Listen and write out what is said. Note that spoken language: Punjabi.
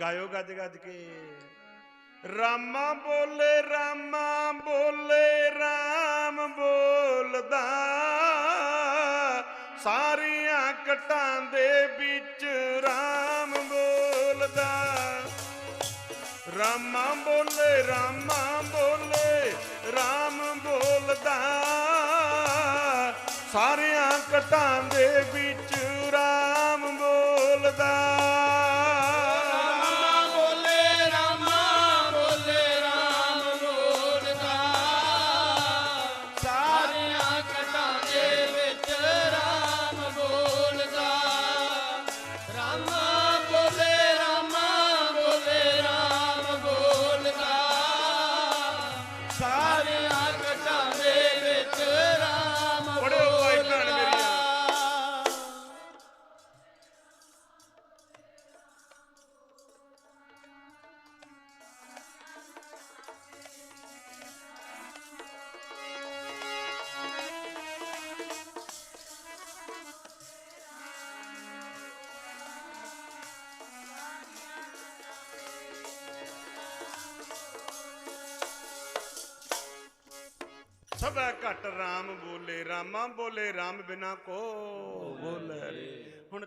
ਗਾਇਓ ਗੱਜ ਗੱਜ ਕੇ। ਰਾਮਾ ਬੋਲੇ ਰਾਮਾ ਬੋਲੇ, ਰਾਮ ਬੋਲਦਾ। ਸਾਰੀਆਂ ਕਟਾਂ ਦੇ ਵਿੱਚ ਰਾਮ ਬੋਲਦਾ। ਰਾਮਾ ਬੋਲੇ ਰਾਮਾ ਬੋਲੇ, ਰਾਮ ਬੋਲਦਾ। ਸਾਰੀਆਂ ਕਟਾਂ ਦੇ ਵਿੱਚ ਰਾਮ ਸਾਰੀਆਂ ਸਭੈ ਘਟ ਰਾਮ ਬੋਲੇ ਰਾਮਾ ਬੋਲੇ ਰਾਮ ਬਿਨਾ ਕੋ ਬੋਲੇ। ਰੇ ਹੁਣ